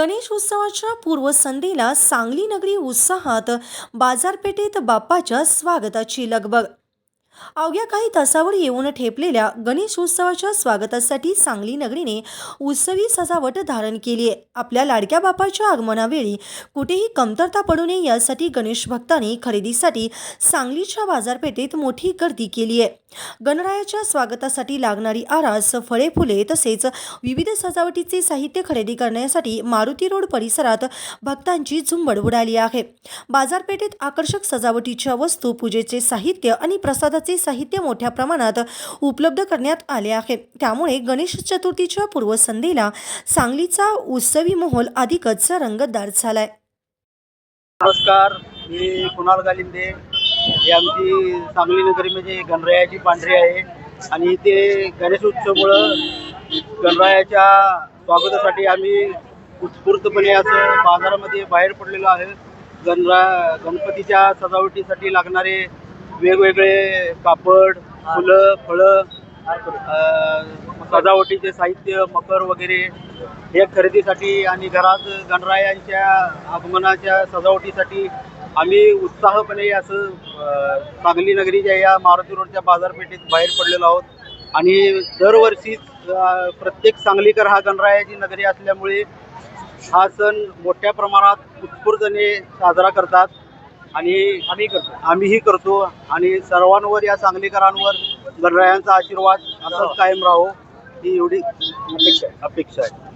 गणेश उत्सवाच्या पूर्वसंध्येला सांगली नगरी उत्साहात बाजारपेठेत बाप्पाच्या स्वागताची लगबग अवघ्या काही तासावर येऊन ठेपलेल्या गणेश उत्सवाच्या स्वागतासाठी सांगली नगरीने उत्सवी सजावट धारण केली आहे. आपल्या लाडक्या बापाच्या आगमनावेळी कुठेही कमतरता पडू नये यासाठी गणेश भक्तांनी खरेदीसाठी सांगलीच्या बाजारपेठेत मोठी गर्दी केली आहे. गणरायाच्या स्वागतासाठी लागणारी आरास फळे फुले तसेच विविध सजावटीचे साहित्य खरेदी करण्यासाठी मारुती रोड परिसरात भक्तांची झुंबड उडाली आहे. बाजारपेठेत आकर्षक सजावटीच्या वस्तू पूजेचे साहित्य आणि प्रसादाचे साहित्य मोठ्या प्रमाणात उपलब्ध करण्यात आले आहे. त्यामुळे गणेश चतुर्थीच्या पूर्वसंध्येला सांगलीचा उत्सवी माहोल अधिकच रंगतदार झालाय. नमस्कार मी कुणाल गालिंदे. ही आमची सांगली नगरी म्हणजे गणरायाची पांढरी आहे. आणि इथे गणेश उत्सवमुळं गणरायाच्या स्वागतासाठी आम्ही उत्स्फूर्तपणे असं बाजारामध्ये बाहेर पडलेलो आहे. गणरा गणपतीच्या सजावटीसाठी लागणारे वेगवेगळे कापड फुलं फळं सजावटीचे साहित्य मकर वगैरे हे खरेदीसाठी आणि घरात गणरायांच्या आगमनाच्या सजावटीसाठी आम्ही उत्साहपणे असं सांगली नगरीच्या या मारुती रोडच्या बाजारपेठेत बाहेर पडलेलो आहोत. आणि दरवर्षीच प्रत्येक सांगलीकर हा गणरायाची नगरी असल्यामुळे हा सण मोठ्या प्रमाणात उत्स्फूर्तने साजरा करतात. आणि आम्ही करतो. आम्हीही करतो आणि सर्वांवर या सांगलीकरांवर गणरायांचा आशीर्वाद असाच कायम राहो ही एवढी अपेक्षा आहे. अपेक्षा आहे.